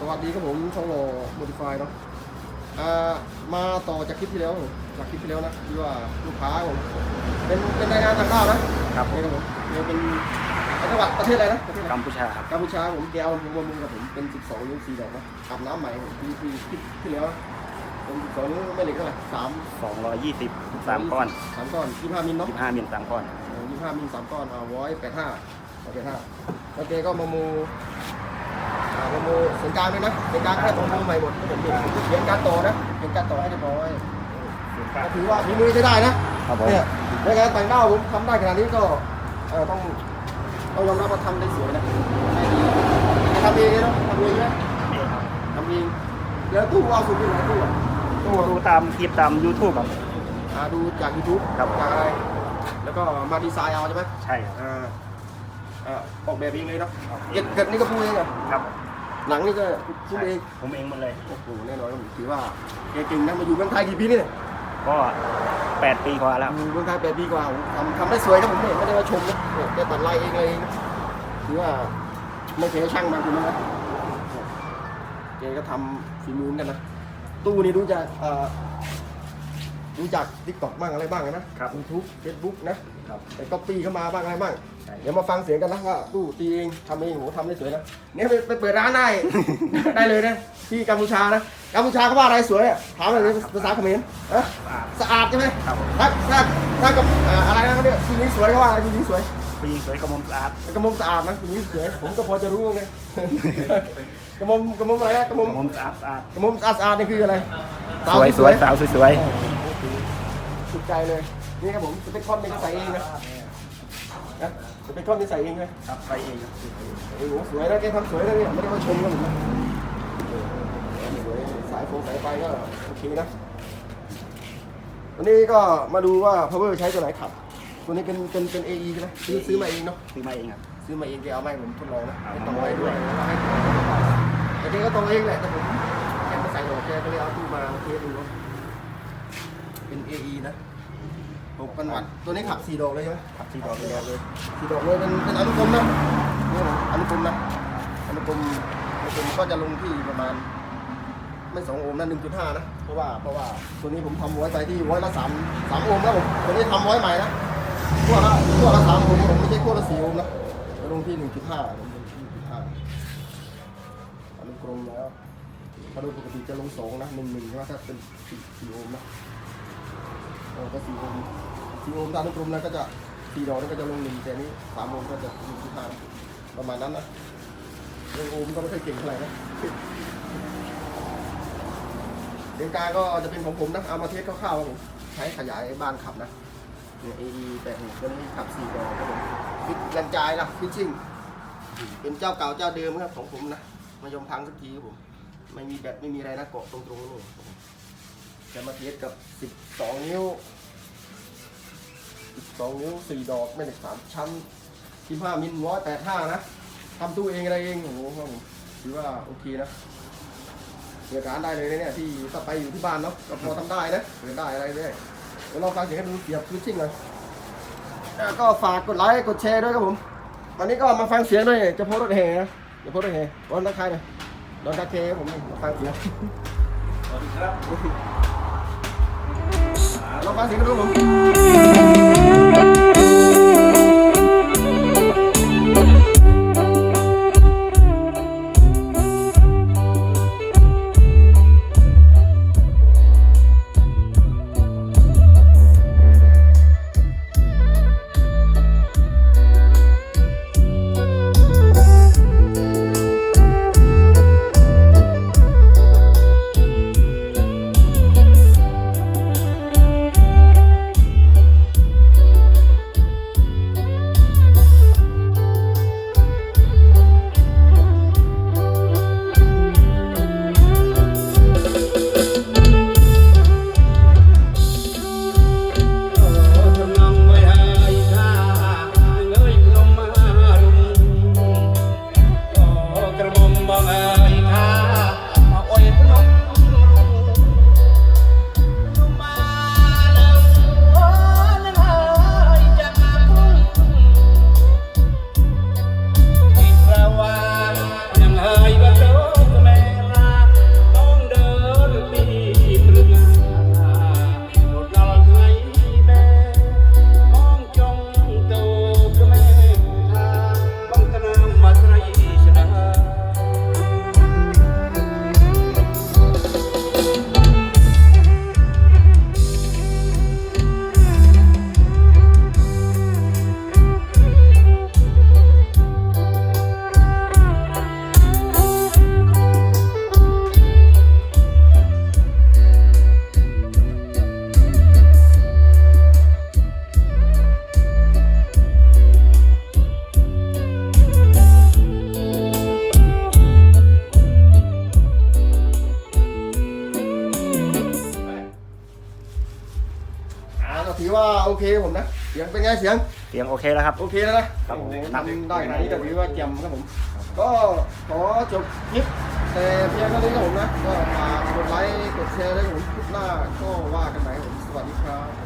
สวัสดีครับผมช่องโลโมดิฟายเนาะอ่ามาต่อจากคลิปที่แล้วครับผมจากคลิปที่แล้วนะที่ว่าลูกค้าผมเป็นเป็นแรงงานต่างด้าวนะครับผมนี่ครับผมเนี่ยเป็นจังหวัดประเทศอะไรนะประเทศอะไรกัมพูชาครับกัมพูชาผมแกเอาผมมือกับผมเป็น 12 นิ้ว4ดอกนะอาบน้ำใหม่ผมปีปีคลิปที่แล้วนะเป็น12นิ้วไม่เหล็กเท่าไหร่สาม220 3ก้อนสามก้อน25มิลเนาะ25มิล3ก้อนยี่ห้ามีสามก้อนเอาไว้แปดห้าโอเคห้าโอเคก็มามู อ่ามามูเสียงกลางด้วยนะเสียงกลางแค่มามูใหม่หมดผมดูเสียงการต่อนะเสียงการต่อให้เรียบร้อยก็ถือว่าฝีมือใช้ได้นะครับผมเนี่ยในงานแต่งหน้าผมทำได้ขนาดนี้ก็เออต้องต้องยอมรับว่าทำได้สวยนะจะทำเองเนาะทำเองนะทำเองแล้วตู้เอาสูตรที่ไหนตู้อะตู้อะดูตามคลิปตาม YouTube ครับอ่าดูจาก YouTube ครับจากอะไรแล้วก็มาดีไซน์เอาใช่ไหมใช่ครับอ่าอ่าออกแบบเองเลยเนาะเก็ดเก็ดนี่ก็พูดเองเหรอครับ หนังนี่ก็พูดใช่เองผมเองหมดเลย โอ้โหแน่นอนครับผมถือว่าแกเก่งนะมาอยู่เมืองไทยกี่ปีนี่เนี่ยก็8ปีกว่าแล้วอยู่เมืองไทยแปดปีกว่าผมทำทำได้สวยครับผมเนี่ยไม่ได้ว่าชมนะเนี่ยแกตัดลายเองเลยนะถือว่าไม่เคยให้ช่างมาคุณนะแกก็ทำฝีมือเหมือนกันนะตู้นี่ดูจากเอ่อ ดูจากทิกตอกบ้างอะไรบ้างนะครับยูทูบเฟซบุ๊กนะครับแต่ก็ปีเข้ามาบ้างอะไรบ้าง ใช่ เดี๋ยวมาฟังเสียงกันนะว่าตู้ตีเองทำเองโหทำได้สวยนะเนี่ยไปไปเปิดร้านได้ ได้เลยนะที่กัมพูชานะกัมพูชาเขาว่าอะไรสวยอะถามหน่อยเลยภาษาเขมรอะสะอาดสะอาดใช่ไหมครับผม ถ้าถ้าถ้ากับอ่าอะไรนะเขาเนี่ยผู้หญิงสวยเขาว่าอะไรผู้หญิงสวยปีสวยกระมมสะอาดกระมงสะอาดนะผู้หญิงสวยผมก็พอจะรู้ไง กระมงกระมงอะไรนะกระมกงระมมสะอาดสะอาดกระมงสะอาดสะอาดนี่คืออะไรสวยสวยสาวสวยสุด ใจเลย นี่ครับผมสเปคคอนนี่ก็ใส่เองนะนะสเปคคอนนี่ใส่เองไหมๆครับไปเองครับโอ้โหสวยนะแกทำสวยนะเนี่ยไม่ได้ว่าชมนะผมนะสวยสายโฟงสายไฟก็โอเคนะวันนี้ก็มาดูว่า power ใช้ตัวไหนขับ ตัวนี้เป็นเป็นเป็น AE ใช่ไหมซื้อซื้อมาเองเนาะซื้อมาเองครับซื้อมาเองแกเอามาให้ผมทดลองนะเอาให้มาต่อไว้ด้วยแล้วก็ให้ต่อแต่แกก็ต่อเองแหละแต่ผมแกมาใส่หลอดแกก็เลยเอาตู้มาเทสดูว่าเป็น AE นะ หกพันวัตต์ตัวนี้ขับสี่ดอกเลยใช่ไหมขับที่ดอกเลยเลยสี่ดอกเลยเป็นเป็นอนุกรมนะนี่นะอนุกรมนะอนุกรมอนุกรมก็จะลงที่ประมาณ ไม่สองโอห์มนะหนึ่งจุดห้านะเพราะว่าเพราะว่าตัวนี้ผมทำไว้ไปที่ไว้ละสามสามโอห์มแล้วผมตัวนี้ทำไว้ใหม่นะขั้วละขั้วละสามโอห์มผมไม่ใช่ขั้วละสี่โอห์มนะจะลงที่หนึ่งจุดห้าลงที่หนึ่งจุดห้าอนุกรมแล้วถ้าโดยปกติจะลงสองนะหนึ่งหนึ่งใช่ไหมถ้าเป็นสี่สี่โอห์มนะ เออก็สี่โอห์มสี่โอห์มถ้าอนุกรมแล้วก็จะสี่ดอกนี่ก็จะลงหนึ่งแต่นี้สามโอห์มก็จะหนึ่งจุดห้าประมาณนั้นนะเรื่องโอห์มก็ไม่ค่อยเก่งเท่าไหร่นะเดินกาก็จะเป็นของผมนะเอามาเทสคร่าวๆครับผมใช้ขยายบ้านขับนะเนี่ย AE แปดหกตัวนี้ขับสี่ดอกครับผมฟิตกระจายนะฟิชชิ่งเป็นเจ้าเก่าเจ้าเดิมครับของผมนะมายอมพังสักทีครับผมไม่มีแบตไม่มีอะไรนะเกาะตรงๆนี่ครับผมจะมาเทสกับ 12 นิ้ว 12นิ้ว4ดอกไม่เหล็กสามชั้น15มิลร้อยแปดห้านะทำตู้เองอะไรเองโอ้โหครับผมถือว่าโอเคนะเปิดร้านได้เลยนะเนี่ยที่ถ้าไปอยู่ที่บ้านเนาะก็พอทำได้นะเปิดได้อะไรเลยเดี๋ยวลองฟังเสียงให้ดูเสียบฟิชชิ่งหน่อยแล้วก็ฝากกดไลค์กดแชร์ด้วยครับผมวันนี้ก็มาฟังเสียงด้วยเจะโพสรถแห่นะเจะโพสรถแห่ร้อนตะไคร้เลยร้อนตะเคครับผมมาฟังเสียงสวัสดีครับลองฟังเสียงกันดูครับผม คผมนะ เสียงเป็นไงเสียง เสียงโอเคแล้วครับ โอเคแล้วนะครับโอ้ทำได้ขนาดนี้ก็ถืว่าเจียมครับผม ก็ขอจบคลิปแต่เพียงเท่านี้ครับผมนะ ก็ฝากกดไลค์ กดแชร์ได้วยคผมคลิปหน้าก็ว่ากันใหม่ผม สวัสดีครับ